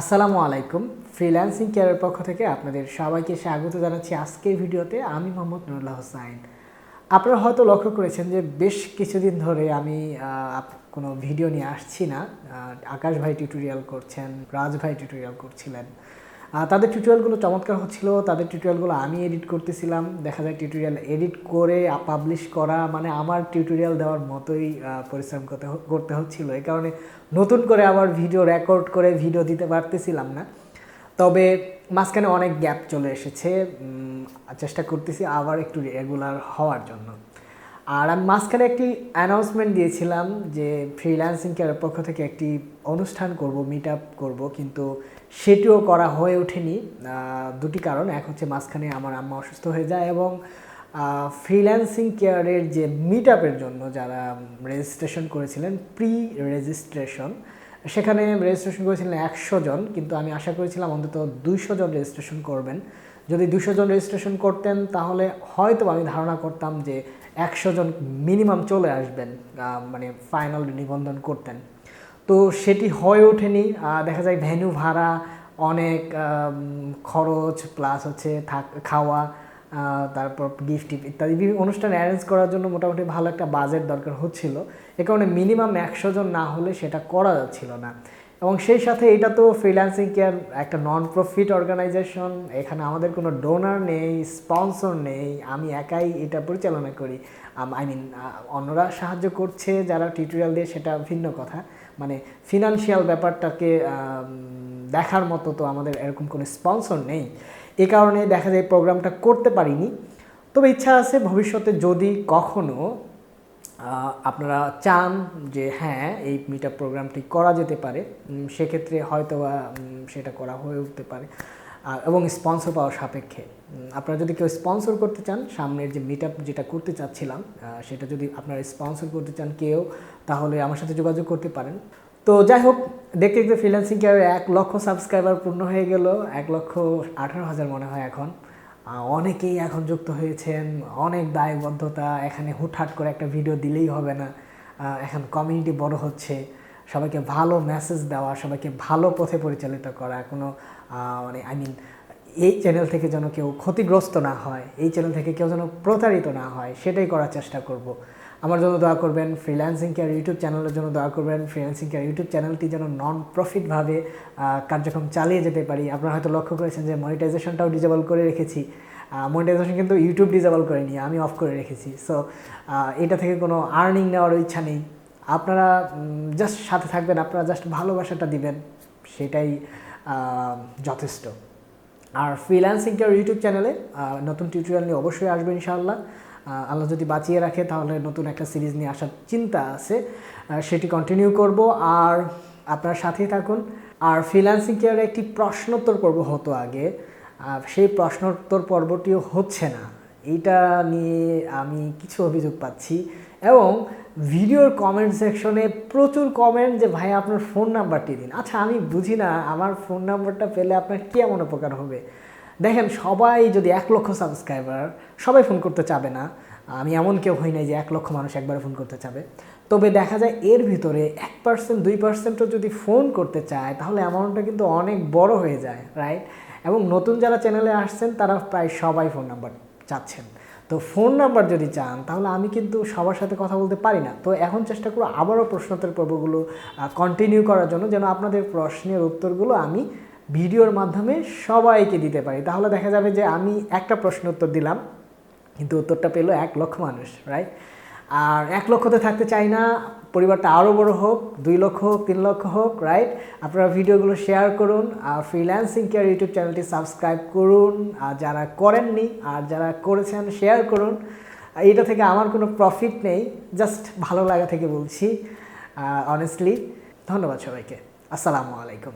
আসসালামু আলাইকুম। ফ্রিল্যান্সিং কেয়ারের পক্ষ থেকে আপনাদের সবাইকে স্বাগত জানাচ্ছি আজকের ভিডিওতে। আমি মোহাম্মদ নুরুল্লাহ হোসাইন। আপনারা হয়তো লক্ষ্য করেছেন যে বেশ কিছুদিন ধরে আমি কোনো ভিডিও নিয়ে আসছি না। আকাশ ভাই টিউটোরিয়াল করছেন, রাজ ভাই টিউটোরিয়াল করছিলেন। তাদের টিউটোরিয়ালগুলো চমৎকার হচ্ছিল। তাদের টিউটোরিয়ালগুলো আমি এডিট করতেছিলাম। দেখা যায় টিউটোরিয়াল এডিট করে পাবলিশ করা মানে আমার টিউটোরিয়াল দেওয়ার মতোই পরিশ্রম করতে করতে হচ্ছিল। এই কারণে নতুন করে আবার ভিডিও রেকর্ড করে ভিডিও দিতে পারতেছিলাম না। তবে মাঝখানে অনেক গ্যাপ চলে এসেছে। চেষ্টা করতেছি আবার একটু রেগুলার হওয়ার জন্য। আর আমি মাঝখানে একটি অ্যানাউন্সমেন্ট দিয়েছিলাম যে ফ্রিল্যান্সিং কেয়ারের পক্ষ থেকে একটি অনুষ্ঠান করব মিট আপ করব, কিন্তু সেটিও করা হয়ে ওঠেনি। দুটি কারণ। এক হচ্ছে মাঝখানে আমার আম্মা অসুস্থ হয়ে যায় এবং ফ্রিল্যান্সিং কেয়ারের যে মিট আপের জন্য যারা রেজিস্ট্রেশন করেছিলেন প্রি রেজিস্ট্রেশন সেখানে রেজিস্ট্রেশন করেছিলেন একশো জন, কিন্তু আমি আশা করেছিলাম অন্তত দুইশো জন রেজিস্ট্রেশন করবেন। যদি দুশো জন রেজিস্ট্রেশন করতেন, তাহলে হয়তো আমি ধারণা করতাম যে একশো জন মিনিমাম চলে আসবেন মানে ফাইনাল নিবন্ধন করতেন। তো সেটি হয়ে ওঠেনি দেখা যায় ভেন্যু ভাড়া, অনেক খরচ প্লাস হচ্ছে থাক, খাওয়া তারপর গিফট ইত্যাদি। বিভিন্ন অনুষ্ঠান অ্যারেঞ্জ করার জন্য মোটামুটি ভালো একটা বাজেট দরকার হচ্ছিল। এ কারণে মিনিমাম একশো জন না হলে সেটা করা যাচ্ছিল না। এবং সেই সাথে এটা তো ফ্রিল্যান্সিং কেয়ার একটা নন প্রফিট অর্গানাইজেশন এখানে আমাদের কোনো ডোনার নেই স্পন্সর নেই, আমি একাই এটা পরিচালনা করি। আই মিন অন্যরা সাহায্য করছে যারা টিউটোরিয়াল দিয়ে সেটা ভিন্ন কথা। মানে ফিনান্সিয়াল ব্যাপারটাকে দেখার মতো তো আমাদের এরকম কোনো স্পন্সর নেই। এ কারণে দেখা যায় প্রোগ্রামটা করতে পারিনি। তবে ইচ্ছা আছে ভবিষ্যতে যদি কখনো আপনারা চান যে হ্যাঁ এই মিট প্রোগ্রামটি করা যেতে পারে। সেক্ষেত্রে হয়তো বা, সেটা করা হয়ে উঠতে পারে। এবং স্পন্সর পাওয়ার সাপেক্ষে। আপনারা যদি কেউ স্পন্সর করতে চান সামনের যে মিট যেটা করতে চাচ্ছিলাম সেটা যদি আপনারা স্পন্সর করতে চান কেউ তাহলে আমার সাথে যোগাযোগ করতে পারেন। তো যাই হোক দেখতে দেখতে ফ্রিল্যান্সিং কেয়ারে এক লক্ষ সাবস্ক্রাইবার পূর্ণ হয়ে গেল। এক লক্ষ আঠারো হাজার মনে হয় এখন। অনেকেই এখন যুক্ত হয়েছেন, অনেক দায়বদ্ধতা, এখানে হুটহাট করে একটা ভিডিও দিলেই হবে না। এখন কমিউনিটি বড় হচ্ছে, সবাইকে ভালো মেসেজ দেওয়া, সবাইকে ভালো পথে পরিচালিত করা, কোনো মানে আই মিন এই চ্যানেল থেকে যেন কেউ ক্ষতিগ্রস্ত না হয়, এই চ্যানেল থেকে কেউ যেন প্রতারিত না হয়, সেটাই করার চেষ্টা করব। আমার জন্য দোয়া করবেন ফ্রিল্যান্সিং কেয়ার ইউটিউব চ্যানেলের জন্য দোয়া করবেন ফ্রিল্যান্সিং কেয়ার ইউটিউব চ্যানেলটি যেন নন প্রফিটভাবে কার্যক্রম চালিয়ে যেতে পারি। আপনারা হয়তো লক্ষ্য করেছেন যে মনিটাইজেশনটাও ডিজেবল করে রেখেছি। মনিটাইজেশন কিন্তু ইউটিউব ডিজেবল করেনি, আমি অফ করে রেখেছি। সো এটা থেকে কোনো আর্নিং নেওয়ার ইচ্ছা নেই। আপনারা জাস্ট সাথে থাকবেন, আপনারা জাস্ট ভালোবাসাটা দিবেন, সেটাই যথেষ্ট। আর ফ্রিল্যান্সিং কেয়ার ইউটিউব চ্যানেলে নতুন টিউটোরিয়াল নিয়ে অবশ্যই আসবেন ইনশাআল্লাহ। আল্লাহ যদি বাঁচিয়ে রাখে, তাহলে নতুন একটা সিরিজ নিয়ে আসার চিন্তা আছে। সেটি কন্টিনিউ করব। আর আপনার সাথেই থাকুন। আর ফ্রিল্যান্সিং কেয়ারে একটি প্রশ্নোত্তর পর্ব হতো আগে। সেই প্রশ্নোত্তর পর্বটিও হচ্ছে না। এইটা নিয়ে আমি কিছু অভিযোগ পাচ্ছি। এবং ভিডিওর কমেন্ট সেকশনে প্রচুর কমেন্ট যে, ভাই, আপনার ফোন নাম্বারটি দিন। আচ্ছা আমি বুঝি না। আমার ফোন নাম্বারটা পেলে আপনার কী এমন উপকার হবে? দেখেন সবাই যদি এক লক্ষ সাবস্ক্রাইবার সবাই ফোন করতে চাবে না। আমি এমন কেউ হই নাই যে এক লক্ষ মানুষ একবারে ফোন করতে চাবে। তবে দেখা যায় এর ভিতরে এক পার্সেন্ট দুই পার্সেন্টও যদি ফোন করতে চায়, তাহলে অ্যামাউন্টটা কিন্তু অনেক বড় হয়ে যায় রাইট এবং নতুন যারা চ্যানেলে আসছেন, তারা প্রায় সবাই ফোন নাম্বার চাচ্ছেন। তো ফোন নাম্বার যদি চান, তাহলে আমি কিন্তু সবার সাথে কথা বলতে পারি না। তো এখন চেষ্টা করব আবারও প্রশ্নোত্তর পর্বগুলো কন্টিনিউ করার জন্য, যেন আপনাদের প্রশ্নের উত্তরগুলো আমি ভিডিওর মাধ্যমে সবাইকে দিতে পারি। তাহলে দেখা যাবে যে আমি একটা প্রশ্ন উত্তর দিলাম, কিন্তু উত্তরটা পেল এক লক্ষ মানুষ রাইট আর এক লক্ষতে থাকতে চাই না, পরিবারটা আরও বড় হোক, দুই লক্ষ হোক, তিন লক্ষ হোক রাইট আপনারা ভিডিওগুলো শেয়ার করুন, আর ফ্রিল্যান্সিং কেয়ার ইউটিউব চ্যানেলটি সাবস্ক্রাইব করুন, আর যারা করেননি, আর যারা করেছেন শেয়ার করুন। এটা থেকে আমার কোনো প্রফিট নেই জাস্ট ভালো লাগা থেকে বলছি অনেস্টলি ধন্যবাদ সবাইকে। আসসালামু আলাইকুম।